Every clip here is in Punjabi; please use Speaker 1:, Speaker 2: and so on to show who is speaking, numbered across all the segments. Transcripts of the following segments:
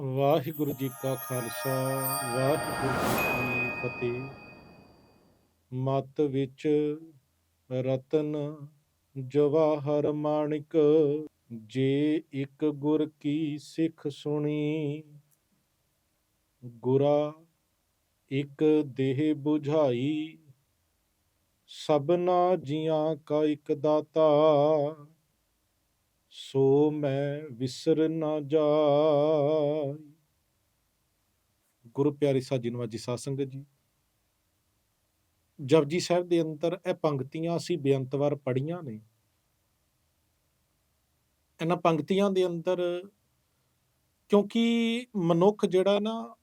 Speaker 1: ਵਾਹਿਗੁਰੂ ਜੀ ਕਾ ਖਾਲਸਾ, ਵਾਹਿਗੁਰੂ ਜੀ ਕੀ ਫਤਿਹ। ਮਤ ਵਿੱਚ ਰਤਨ ਜਵਾਹਰ ਮਾਣਿਕ, ਜੇ ਇੱਕ ਗੁਰ ਕੀ ਸਿੱਖ ਸੁਣੀ, ਗੁਰਾ ਇੱਕ ਦੇਹ 부ਝਾਈ ਸਭਨਾ ਜੀਆਂ ਕਾ ਇੱਕ ਦਾਤਾ। ਸੋ ਮੈਂ ਵਿਸਰ ਨਾ ਜਾਈ। ਗੁਰੂ ਪਿਆਰੀ ਸਾਜੀ ਨਵਾਜੀ ਸਾਧ ਸੰਗਤ ਜੀ, ਜਪਜੀ ਸਾਹਿਬ ਦੇ ਅੰਦਰ ਇਹ ਪੰਕਤੀਆਂ ਅਸੀਂ ਬੇਅੰਤਵਾਰ ਪੜੀਆਂ ਨੇ। ਇਹਨਾਂ ਪੰਕਤੀਆਂ ਦੇ ਅੰਦਰ ਕਿਉਂਕਿ ਮਨੁੱਖ ਜਿਹੜਾ ਨਾ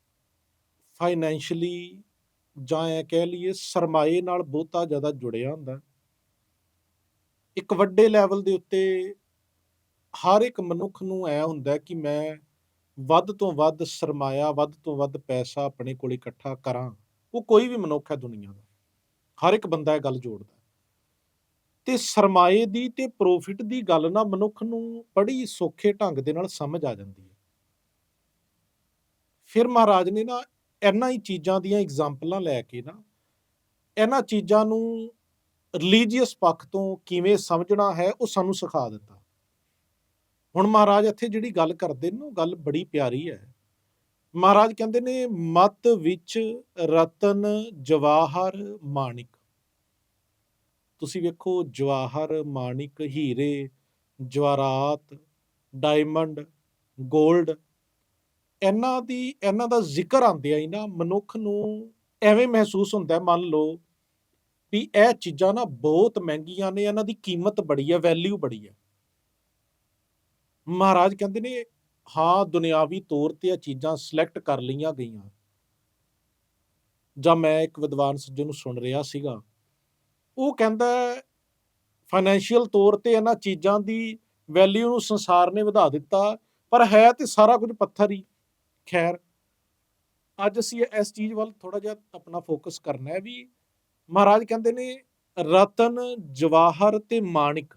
Speaker 1: ਫਾਈਨੈਂਸ਼ਲੀ ਜਾਂ ਇਹ ਕਹਿ ਲਈਏ ਸਰਮਾਏ ਨਾਲ ਬਹੁਤਾ ਜ਼ਿਆਦਾ ਜੁੜਿਆ ਹੁੰਦਾ। ਇੱਕ ਵੱਡੇ ਲੈਵਲ ਦੇ ਉੱਤੇ ਹਰ ਇੱਕ ਮਨੁੱਖ ਨੂੰ ਐ ਹੁੰਦਾ ਕਿ ਮੈਂ ਵੱਧ ਤੋਂ ਵੱਧ ਸਰਮਾਇਆ, ਵੱਧ ਤੋਂ ਵੱਧ ਪੈਸਾ ਆਪਣੇ ਕੋਲ ਇਕੱਠਾ ਕਰਾਂ, ਉਹ ਕੋਈ ਵੀ ਮਨੁੱਖ ਹੈ ਦੁਨੀਆ ਦਾ। ਹਰ ਇੱਕ ਬੰਦਾ ਇਹ ਗੱਲ ਜੋੜਦਾ ਤੇ ਸਰਮਾਏ ਦੀ ਤੇ ਪ੍ਰੋਫਿਟ ਦੀ ਗੱਲ ਨਾ ਮਨੁੱਖ ਨੂੰ ਬੜੀ ਸੌਖੇ ਢੰਗ ਦੇ ਨਾਲ ਸਮਝ ਆ ਜਾਂਦੀ ਹੈ। ਫਿਰ ਮਹਾਰਾਜ ਨੇ ਨਾ ਇਹਨਾਂ ਹੀ ਚੀਜ਼ਾਂ ਦੀਆਂ ਐਗਜ਼ਾਮਪਲਾਂ ਲੈ ਕੇ ਨਾ ਇਹਨਾਂ ਚੀਜ਼ਾਂ ਨੂੰ ਰਿਲੀਜੀਅਸ ਪੱਖ ਤੋਂ ਕਿਵੇਂ ਸਮਝਣਾ ਹੈ ਉਹ ਸਾਨੂੰ ਸਿਖਾ ਦਿੱਤਾ। ਹੁਣ ਮਹਾਰਾਜ ਇੱਥੇ ਜਿਹੜੀ ਗੱਲ ਕਰਦੇ ਨੇ ਉਹ ਗੱਲ ਬੜੀ ਪਿਆਰੀ ਹੈ। ਮਹਾਰਾਜ ਕਹਿੰਦੇ ਨੇ, ਮਤ ਵਿੱਚ ਰਤਨ ਜਵਾਹਰ ਮਾਣਿਕ। ਤੁਸੀਂ ਵੇਖੋ, ਜਵਾਹਰ ਮਾਣਿਕ, ਹੀਰੇ, ਜਵਾਰਾਤ, ਡਾਇਮੰਡ 골ਡ ਇਹਨਾਂ ਦੀ, ਇਹਨਾਂ ਦਾ ਜ਼ਿਕਰ ਆਉਂਦਿਆਂ ਹੀ ਨਾ, ਮਨੁੱਖ ਨੂੰ ਐਵੇਂ ਮਹਿਸੂਸ ਹੁੰਦਾ, ਮੰਨ ਲਓ ਵੀ ਇਹ ਚੀਜ਼ਾਂ ਨਾ ਬਹੁਤ ਮਹਿੰਗੀਆਂ ਨੇ, ਇਹਨਾਂ ਦੀ ਕੀਮਤ ਬੜੀ ਹੈ ਵੈਲਿਊ ਬੜੀ ਹੈ। ਮਹਾਰਾਜ ਕਹਿੰਦੇ ਨੇ, ਹਾਂ, ਦੁਨਿਆਵੀ ਤੌਰ ਤੇ ਇਹ ਚੀਜ਼ਾਂ ਸਿਲੈਕਟ ਕਰ ਲਈਆਂ ਗਈਆਂ। ਜਾਂ ਮੈਂ ਇੱਕ ਵਿਦਵਾਨ ਸੱਜਣ ਨੂੰ ਸੁਣ ਰਿਹਾ ਸੀਗਾ। ਉਹ ਕਹਿੰਦਾ ਫਾਈਨੈਂਸ਼ੀਅਲ ਤੌਰ ਤੇ ਇਹਨਾਂ ਚੀਜ਼ਾਂ ਦੀ ਵੈਲਿਊ ਨੂੰ ਸੰਸਾਰ ਨੇ ਵਧਾ ਦਿੱਤਾ, ਪਰ ਹੈ ਤੇ ਸਾਰਾ ਕੁਝ ਪੱਥਰ ਹੀ। ਖੈਰ, ਅੱਜ ਅਸੀਂ ਇਸ ਚੀਜ਼ ਵੱਲ ਥੋੜਾ ਜਿਹਾ ਆਪਣਾ ਫੋਕਸ ਕਰਨਾ ਹੈ ਵੀ ਮਹਾਰਾਜ ਕਹਿੰਦੇ ਨੇ, ਰਤਨ, ਜਵਾਹਰ ਤੇ ਮਾਣਿਕ।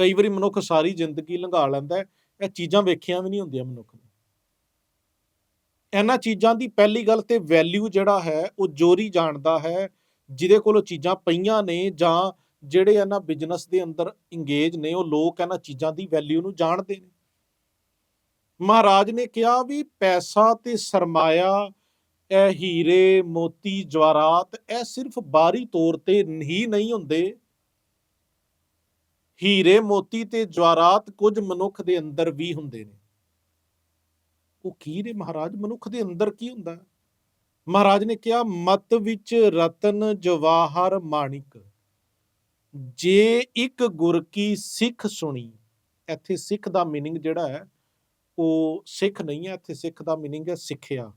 Speaker 1: ਕਈ ਵਾਰੀ ਮਨੁੱਖ ਸਾਰੀ ਜ਼ਿੰਦਗੀ ਲੰਘਾ ਲੈਂਦਾ ਇਹ ਚੀਜ਼ਾਂ ਵੇਖੀਆਂ ਵੀ ਨਹੀਂ ਹੁੰਦੀਆਂ ਮਨੁੱਖ ਨੇ। ਇਹਨਾਂ ਚੀਜ਼ਾਂ ਦੀ ਪਹਿਲੀ ਗੱਲ ਤੇ ਵੈਲਿਊ ਜਿਹੜਾ ਹੈ, ਉਹ ਜੋਰੀ ਜਾਣਦਾ ਹੈ, ਜਿਹਦੇ ਕੋਲ ਉਹ ਚੀਜ਼ਾਂ ਪਈਆਂ ਨੇ ਜਾਂ ਜਿਹੜੇ ਇਹਨਾਂ ਬਿਜ਼ਨਸ ਦੇ ਅੰਦਰ ਇੰਗੇਜ ਨੇ, ਉਹ ਲੋਕ ਇਹਨਾਂ ਚੀਜ਼ਾਂ ਦੀ ਵੈਲਿਊ ਨੂੰ ਜਾਣਦੇ ਨੇ। ਮਹਾਰਾਜ ਨੇ ਕਿਹਾ ਵੀ ਪੈਸਾ ਤੇ ਸਰਮਾਇਆ, ਇਹ ਹੀਰੇ, ਮੋਤੀ, ਜਵਾਰਾਤ, ਇਹ ਸਿਰਫ ਬਾਹਰੀ ਤੌਰ ਤੇ ਹੀ ਨਹੀਂ ਹੁੰਦੇ। ਹੀਰੇ ਮੋਤੀ ਤੇ ਜਵਾਰਾਤ ਕੁਝ ਮਨੁੱਖ ਦੇ ਅੰਦਰ ਵੀ ਹੁੰਦੇ ਨੇ ਉਹ ਕੀ ਨੇ ਮਹਾਰਾਜ ਮਨੁੱਖ ਦੇ ਅੰਦਰ ਕੀ ਹੁੰਦਾ ਹੈ? ਮਹਾਰਾਜ ਨੇ ਕਿਹਾ ਮਤ ਵਿੱਚ ਰਤਨ ਜਵਾਹਰ ਮਾਣਿਕ ਜੇ ਇੱਕ ਗੁਰ ਕੀ ਸਿੱਖ ਸੁਣੀ ਇੱਥੇ ਸਿੱਖ ਦਾ मीनिंग ਜਿਹੜਾ ਹੈ ਉਹ ਸਿੱਖ ਨਹੀਂ ਹੈ ਇੱਥੇ ਸਿੱਖ ਦਾ मीनिंग ਹੈ ਸਿੱਖਿਆ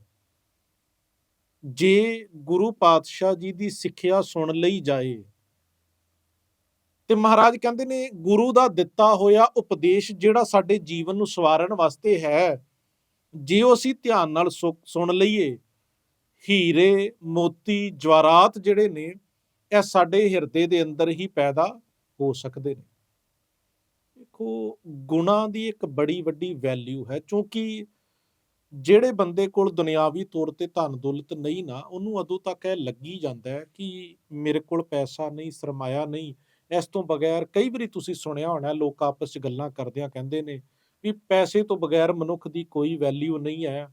Speaker 1: ਜੇ ਗੁਰੂ ਪਾਤਸ਼ਾਹ ਜੀ ਦੀ ਸਿੱਖਿਆ ਸੁਣ ਲਈ ਜਾਏ ਤੇ ਮਹਾਰਾਜ ਕਹਿੰਦੇ ਨੇ, ਗੁਰੂ ਦਾ ਦਿੱਤਾ ਹੋਇਆ ਉਪਦੇਸ਼ ਜਿਹੜਾ ਸਾਡੇ ਜੀਵਨ ਨੂੰ ਸਵਾਰਨ ਵਾਸਤੇ ਹੈ, ਜੇ ਉਹ ਅਸੀਂ ਧਿਆਨ ਨਾਲ ਸੁ- ਸੁਣ ਲਈਏ, ਹੀਰੇ, ਮੋਤੀ, ਜਵਾਰਾਤ ਜਿਹੜੇ ਨੇ, ਇਹ ਸਾਡੇ ਹਿਰਦੇ ਦੇ ਅੰਦਰ ਹੀ ਪੈਦਾ ਹੋ ਸਕਦੇ ਨੇ। ਦੇਖੋ, ਗੁਣਾ ਦੀ ਇੱਕ ਬੜੀ ਵੱਡੀ ਵੈਲਿਊ ਹੈ, ਕਿਉਂਕਿ ਜਿਹੜੇ ਬੰਦੇ ਕੋਲ ਦੁਨਿਆਵੀ ਤੌਰ ਤੇ ਧਨ ਦੌਲਤ ਨਹੀਂ ਨਾ, ਉਹਨੂੰ ਉਦੋਂ ਤੱਕ ਇਹ ਲੱਗੀ ਜਾਂਦਾ ਹੈ ਕਿ ਮੇਰੇ ਕੋਲ ਪੈਸਾ ਨਹੀਂ, ਸਰਮਾਇਆ ਨਹੀਂ ਇਸ ਤੋਂ ਬਗੈਰ ਕਈ ਵਾਰੀ ਤੁਸੀਂ ਸੁਣਿਆ ਹੋਣਾ, ਲੋਕ ਆਪਸ 'ਚ ਗੱਲਾਂ ਕਰਦਿਆਂ ਕਹਿੰਦੇ ਨੇ ਵੀ ਪੈਸੇ ਤੋਂ ਬਗੈਰ ਮਨੁੱਖ ਦੀ ਕੋਈ ਵੈਲਿਊ ਨਹੀਂ ਹੈ।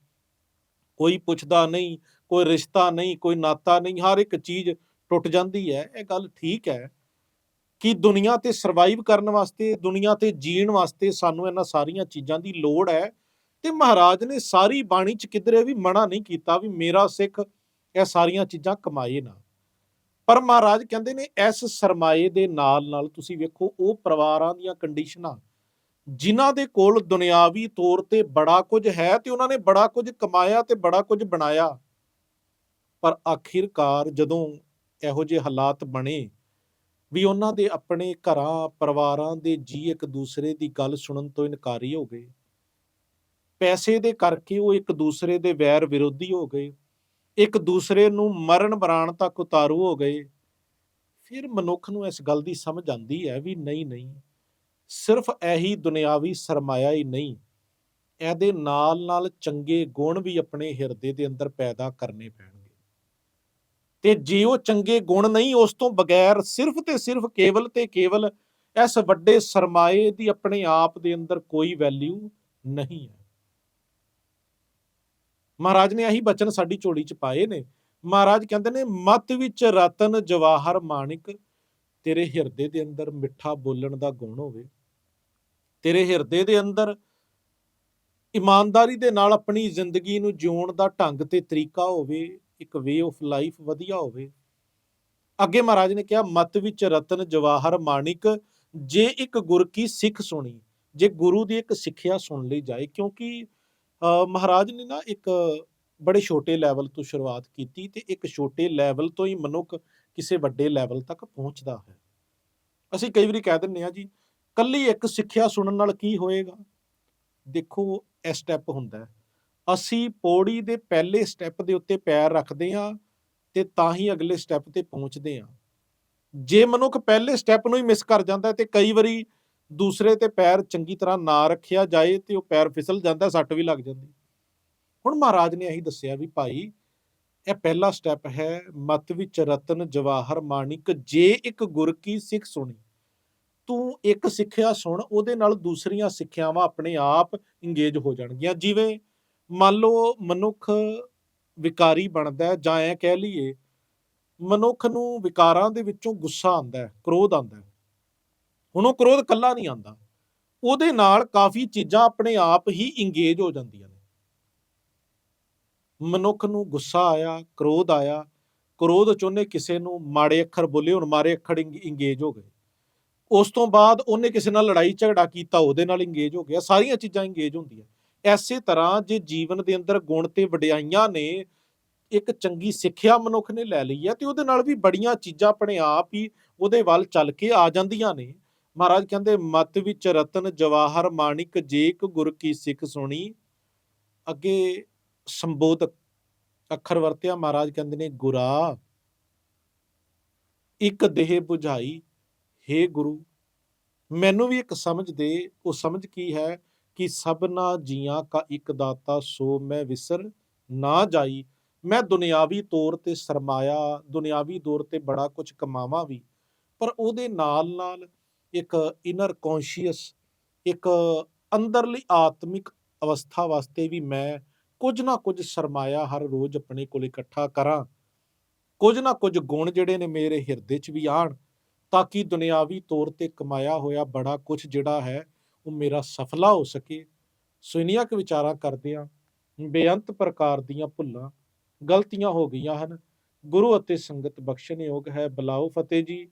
Speaker 1: ਕੋਈ ਪੁੱਛਦਾ ਨਹੀਂ, ਕੋਈ ਰਿਸ਼ਤਾ ਨਹੀਂ, ਕੋਈ ਨਾਤਾ ਨਹੀਂ, ਹਰ ਇੱਕ ਚੀਜ਼ ਟੁੱਟ ਜਾਂਦੀ ਹੈ। ਇਹ ਗੱਲ ਠੀਕ ਹੈ ਕਿ ਦੁਨੀਆ ਤੇ ਸਰਵਾਈਵ ਕਰਨ ਵਾਸਤੇ, ਦੁਨੀਆ ਤੇ ਜੀਣ ਵਾਸਤੇ ਸਾਨੂੰ ਇਹਨਾਂ ਸਾਰੀਆਂ ਚੀਜ਼ਾਂ ਦੀ ਲੋੜ ਹੈ। ਤੇ ਮਹਾਰਾਜ ਨੇ ਸਾਰੀ ਬਾਣੀ ਚ ਕਿਧਰੇ ਵੀ ਮਨਾ ਨਹੀਂ ਕੀਤਾ ਵੀ ਮੇਰਾ ਸਿੱਖ ਇਹ ਸਾਰੀਆਂ ਚੀਜ਼ਾਂ ਕਮਾਏ ਨਾ। ਪਰ ਮਹਾਰਾਜ ਕਹਿੰਦੇ ਨੇ, ਇਸ ਸਰਮਾਏ ਦੇ ਨਾਲ ਨਾਲ ਤੁਸੀਂ ਵੇਖੋ, ਉਹ ਪਰਿਵਾਰਾਂ ਦੀਆਂ ਕੰਡੀਸ਼ਨਾਂ ਜਿਨ੍ਹਾਂ ਦੇ ਕੋਲ ਦੁਨਿਆਵੀ ਤੌਰ ਤੇ ਬੜਾ ਕੁਝ ਹੈ ਤੇ ਉਹਨਾਂ ਨੇ ਬੜਾ ਕੁਝ ਕਮਾਇਆ ਤੇ ਬੜਾ ਕੁਝ ਬਣਾਇਆ। ਪਰ ਆਖਿਰਕਾਰ ਜਦੋਂ ਇਹੋ ਜਿਹੇ ਹਾਲਾਤ ਬਣੇ ਵੀ ਉਹਨਾਂ ਦੇ ਆਪਣੇ ਘਰਾਂ, ਪਰਿਵਾਰਾਂ ਦੇ ਜੀ ਇੱਕ ਦੂਸਰੇ ਦੀ ਗੱਲ ਸੁਣਨ ਤੋਂ ਇਨਕਾਰੀ ਹੋ ਗਏ। ਪੈਸੇ ਦੇ ਕਰਕੇ ਉਹ ਇੱਕ ਦੂਸਰੇ ਦੇ ਵੈਰ ਵਿਰੋਧੀ ਹੋ ਗਏ। ਇੱਕ ਦੂਸਰੇ ਨੂੰ ਮਰਨ ਮਰਾਣ ਤੱਕ ਉਤਾਰੂ ਹੋ ਗਏ ਫਿਰ ਮਨੁੱਖ ਨੂੰ ਇਸ ਗੱਲ ਦੀ ਸਮਝ ਆਉਂਦੀ ਹੈ ਵੀ ਨਹੀਂ ਨਹੀਂ ਸਿਰਫ ਇਹੀ ਦੁਨਿਆਵੀ ਸਰਮਾਇਆ ਹੀ ਨਹੀਂ ਇਹਦੇ ਨਾਲ-ਨਾਲ ਚੰਗੇ ਗੁਣ ਵੀ ਆਪਣੇ ਹਿਰਦੇ ਦੇ ਅੰਦਰ ਪੈਦਾ ਕਰਨੇ ਪੈਣਗੇ। ਤੇ ਜੇ ਉਹ ਚੰਗੇ ਗੁਣ ਨਹੀਂ, ਉਸ ਤੋਂ ਬਗੈਰ ਸਿਰਫ ਤੇ ਸਿਰਫ ਕੇਵਲ ਤੇ ਕੇਵਲ ਇਸ ਵੱਡੇ ਸਰਮਾਏ ਦੀ ਆਪਣੇ ਆਪ ਦੇ ਅੰਦਰ ਕੋਈ ਵੈਲਿਊ ਨਹੀਂ ਹੈ। ਮਹਾਰਾਜ ਨੇ ਇਹੀ ਬਚਨ ਸਾਡੀ ਝੋਲੀ 'ਚ ਪਾਏ ਨੇ। ਮਹਾਰਾਜ ਕਹਿੰਦੇ ਨੇ ਮਤ ਵਿੱਚ ਰਤਨ ਜਵਾਹਰ ਮਾਣਿਕ ਤੇਰੇ ਹਿਰਦੇ ਦੇ ਅੰਦਰ ਮਿੱਠਾ ਬੋਲਣ ਦਾ ਗੁਣ ਹੋਵੇ। ਤੇਰੇ ਹਿਰਦੇ ਦੇ ਅੰਦਰ ਇਮਾਨਦਾਰੀ ਦੇ ਨਾਲ ਆਪਣੀ ਜ਼ਿੰਦਗੀ ਨੂੰ ਜਿਉਣ ਦਾ ਢੰਗ ਤੇ ਤਰੀਕਾ ਹੋਵੇ, ਇੱਕ ਵੇ ਆਫ ਲਾਈਫ ਵਧੀਆ ਹੋਵੇ। ਅੱਗੇ ਮਹਾਰਾਜ ਨੇ ਕਿਹਾ ਮਤ ਵਿੱਚ ਰਤਨ ਜਵਾਹਰ ਮਾਣਿਕ ਜੇ ਇੱਕ ਗੁਰ ਕੀ ਸਿੱਖ ਸੁਣੀ ਜੇ ਗੁਰੂ ਦੀ ਇੱਕ ਸਿੱਖਿਆ ਸੁਣ ਲਈ ਜਾਏ ਕਿਉਂਕਿ ਮਹਾਰਾਜ ਨੇ ਨਾ ਇੱਕ ਬੜੇ ਛੋਟੇ ਲੈਵਲ ਤੋਂ ਸ਼ੁਰੂਆਤ ਕੀਤੀ ਤੇ ਇੱਕ ਛੋਟੇ ਲੈਵਲ ਤੋਂ ਹੀ ਮਨੁੱਖ ਕਿਸੇ ਵੱਡੇ ਲੈਵਲ ਤੱਕ ਪਹੁੰਚਦਾ ਹੈ। ਅਸੀਂ ਕਈ ਵਾਰੀ ਕਹਿ ਦਿੰਨੇ ਆ ਜੀ ਕੱਲੀ ਇੱਕ ਸਿੱਖਿਆ ਸੁਣਨ ਨਾਲ ਕੀ ਹੋਏਗਾ? ਦੇਖੋ, ਇਹ ਸਟੈਪ ਹੁੰਦਾ ਅਸੀਂ ਪੌੜੀ ਦੇ ਪਹਿਲੇ ਸਟੈਪ ਦੇ ਉੱਤੇ ਪੈਰ ਰੱਖਦੇ ਹਾਂ ਤੇ ਤਾਂ ਹੀ ਅਗਲੇ ਸਟੈਪ ਤੇ ਪਹੁੰਚਦੇ ਹਾਂ। ਜੇ ਮਨੁੱਖ ਪਹਿਲੇ ਸਟੈਪ ਨੂੰ ਹੀ ਮਿਸ ਕਰ ਜਾਂਦਾ ਹੈ ਤੇ ਕਈ ਵਾਰੀ ਦੂਸਰੇ ਤੇ ਪੈਰ ਚੰਗੀ ਤਰ੍ਹਾਂ ਨਾ ਰੱਖਿਆ ਜਾਏ ਤੇ ਉਹ ਪੈਰ ਫਿਸਲ ਜਾਂਦਾ, ਸੱਟ ਵੀ ਲੱਗ ਜਾਂਦੀ। ਹੁਣ ਮਹਾਰਾਜ ਨੇ ਇਹੀ ਦੱਸਿਆ ਵੀ ਭਾਈ ਇਹ ਪਹਿਲਾ ਸਟੈਪ ਹੈ ਮਤ ਵਿੱਚ ਰਤਨ ਜਵਾਹਰ ਮਾਣਿਕ ਜੇ ਇੱਕ ਗੁਰ ਕੀ ਸਿੱਖ ਸੁਣੀ ਤੂੰ ਇੱਕ ਸਿੱਖਿਆ ਸੁਣ ਉਹਦੇ ਨਾਲ ਦੂਸਰੀਆਂ ਸਿੱਖਿਆਵਾਂ ਆਪਣੇ ਆਪ ਇੰਗੇਜ ਹੋ ਜਾਣਗੀਆਂ ਜਿਵੇਂ ਮੰਨ ਲਓ ਮਨੁੱਖ ਵਿਕਾਰੀ ਬਣਦਾ ਜਾਂ ਐ ਕਹਿ ਲਈਏ ਮਨੁੱਖ ਨੂੰ ਵਿਕਾਰਾਂ ਦੇ ਵਿੱਚੋਂ ਗੁੱਸਾ ਆਉਂਦਾ ਹੈ ਕ੍ਰੋਧ ਆਉਂਦਾ ਹੈ ਹੁਣ ਉਹ ਕ੍ਰੋਧ ਕੱਲਾ ਨਹੀਂ ਆਉਂਦਾ। ਉਹਦੇ ਨਾਲ ਕਾਫੀ ਚੀਜ਼ਾਂ ਆਪਣੇ ਆਪ ਹੀ ਇੰਗੇਜ ਹੋ ਜਾਂਦੀਆਂ ਨੇ। ਮਨੁੱਖ ਨੂੰ ਗੁੱਸਾ ਆਇਆ, ਕ੍ਰੋਧ ਆਇਆ। ਕ੍ਰੋਧ ਚ ਉਹਨੇ ਕਿਸੇ ਨੂੰ ਮਾੜੇ ਅੱਖਰ ਬੋਲੇ, ਹੁਣ ਮਾੜੇ ਅੱਖਰ ਇੰਗੇਜ ਹੋ ਗਏ। ਉਸ ਤੋਂ ਬਾਅਦ ਉਹਨੇ ਕਿਸੇ ਨਾਲ ਲੜਾਈ ਝਗੜਾ ਕੀਤਾ, ਉਹਦੇ ਨਾਲ ਇੰਗੇਜ ਹੋ ਗਿਆ। ਸਾਰੀਆਂ ਚੀਜ਼ਾਂ ਇੰਗੇਜ ਹੁੰਦੀਆਂ। ਐਸੇ ਤਰ੍ਹਾਂ ਜੇ ਜੀਵਨ ਦੇ ਅੰਦਰ ਗੁਣ ਤੇ ਵਡਿਆਈਆਂ ਨੇ, ਇੱਕ ਚੰਗੀ ਸਿੱਖਿਆ ਮਨੁੱਖ ਨੇ ਲੈ ਲਈ ਹੈ, ਤੇ ਉਹਦੇ ਨਾਲ ਵੀ ਬੜੀਆਂ ਚੀਜ਼ਾਂ ਆਪਣੇ ਆਪ ਹੀ ਉਹਦੇ ਵੱਲ ਚੱਲ ਕੇ ਆ ਜਾਂਦੀਆਂ ਨੇ। ਮਹਾਰਾਜ ਕਹਿੰਦੇ, ਮਤ ਵਿੱਚ ਰਤਨ ਜਵਾਹਰ ਮਾਣਿਕ ਜੇਕ ਗੁਰ ਕੀ ਸਿੱਖ ਸੁਣੀ, ਅੱਗੇ ਸੰਬੋਧਕ ਅੱਖਰ ਵਰਤਿਆ, ਮਹਾਰਾਜ ਕਹਿੰਦੇ ਨੇ, ਗੁਰਾ, ਇੱਕ ਦੇਹ 부ਝਾਈ हे ਗੁਰੂ, ਮੈਨੂੰ ਵੀ ਇੱਕ ਸਮਝ ਦੇ, ਉਹ ਸਮਝ ਕੀ ਹੈ ਕਿ ਸਭਨਾ ਜੀਆਂ ਕਾ ਇੱਕ ਦਾਤਾ, ਸੋ ਮੈਂ ਵਿਸਰ ਨਾ ਜਾਈ। ਮੈਂ ਦੁਨਿਆਵੀ ਤੌਰ ਤੇ ਸਰਮਾਇਆ, ਦੁਨਿਆਵੀ ਤੌਰ ਤੇ ਬੜਾ ਕੁਝ ਕਮਾਵਾਂ ਵੀ, ਪਰ ਉਹਦੇ ਨਾਲ ਨਾਲ ਇੱਕ ਇਨਰ ਕੌਨਸ਼ੀਅਸ ਇੱਕ ਅੰਦਰਲੀ ਆਤਮਿਕ ਅਵਸਥਾ ਵਾਸਤੇ ਵੀ ਮੈਂ ਕੁਝ ਨਾ ਕੁਝ ਸਰਮਾਇਆ ਹਰ ਰੋਜ਼ ਆਪਣੇ ਕੋਲ ਇਕੱਠਾ ਕਰਾਂ। ਕੁਝ ਨਾ ਕੁਝ ਗੁਣ ਜਿਹੜੇ ਨੇ ਮੇਰੇ ਹਿਰਦੇ 'ਚ ਵੀ ਆਣ ਤਾਂ ਕਿ ਦੁਨਿਆਵੀ ਤੌਰ ਤੇ ਕਮਾਇਆ ਹੋਇਆ ਬੜਾ ਕੁਝ ਜਿਹੜਾ ਹੈ ਉਹ ਮੇਰਾ ਸਫਲਾ ਹੋ ਸਕੇ। ਸੋ ਇਨੀਆਂ ਕੁ ਵਿਚਾਰਾਂ ਕਰਦੇ ਆ ਬੇਅੰਤ ਪ੍ਰਕਾਰ ਦੀਆਂ ਭੁੱਲਾਂ ਗਲਤੀਆਂ ਹੋ ਗਈਆਂ ਹਨ। ਗੁਰੂ ਅਤੇ ਸੰਗਤ ਬਖਸ਼ਣਯੋਗ ਹੈ। ਬਲਾਓ ਫਤਿਹ ਜੀ।